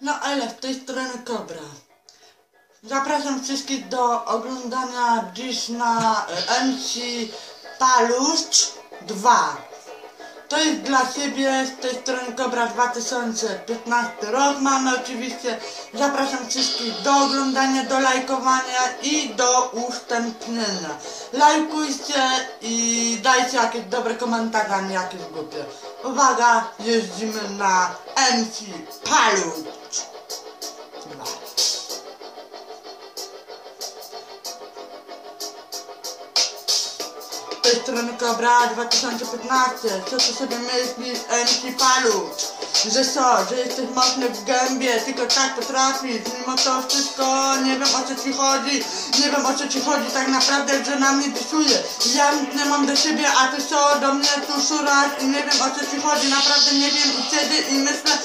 No ale z tej strony Kobra. Zapraszam wszystkich do oglądania dziś na MC Paluszcz 2. To jest dla siebie z tej strony Kobra 2015 rok mamy oczywiście. Zapraszam wszystkich do oglądania, do lajkowania i do udostępnienia. Lajkujcie i dajcie jakieś dobre komentarze, a nie jakieś głupie. Uwaga, jeździmy na MC 2. tej strony Kobra 2015. Co ty sobie myślisz, MC Paluch? Że co, że jesteś mocny w gębie, tylko tak potrafisz. Mimo to wszystko, nie wiem o co ci chodzi. Nie wiem o co ci chodzi tak naprawdę, że na mnie dysuje. Ja nie mam do siebie, a ty co, do mnie tu szurasz i nie wiem o co ci chodzi. Naprawdę nie wiem i siedzę i myślę,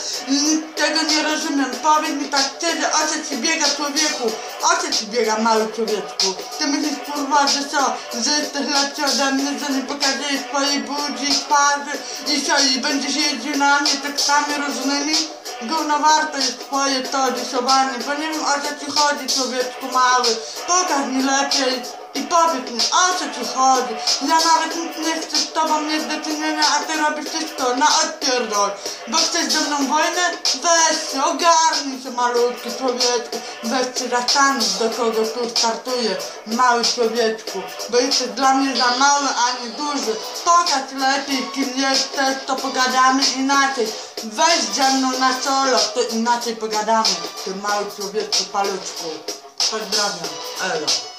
tego nie rozumiem. Powiedz mi tak szczerze, o co ci biega człowieku? O co ci biega mały człowieczku? Ty myślisz kurwa, że co, że jesteś lepszy ode mnie, że nie pokazujesz swojej budzi, twarzy i co, i będziesz jeździł na mnie tekstami różnymi? Gówno warto jest twoje to rysowanie, bo nie wiem o co ci chodzi człowieczku mały. Pokaż mi lepiej i powiedz mi o co ci chodzi. Ja nawet nic nie chcę z tobą mieć do czynienia, a ty robisz wszystko na odpierdol. Bo chcesz ze mną wojnę? Weź się, ogarnij się malutki człowieczku. Weź się zastanów do kogo tu startuje, mały człowieczku. Bo jesteś dla mnie za mały, a nie duży. Pokaż lepiej kim jesteś, to pogadamy inaczej. Weź ze mną na solo, to inaczej pogadamy. Ty mały człowieczku, paluczku. Pozdrawiam, Elo.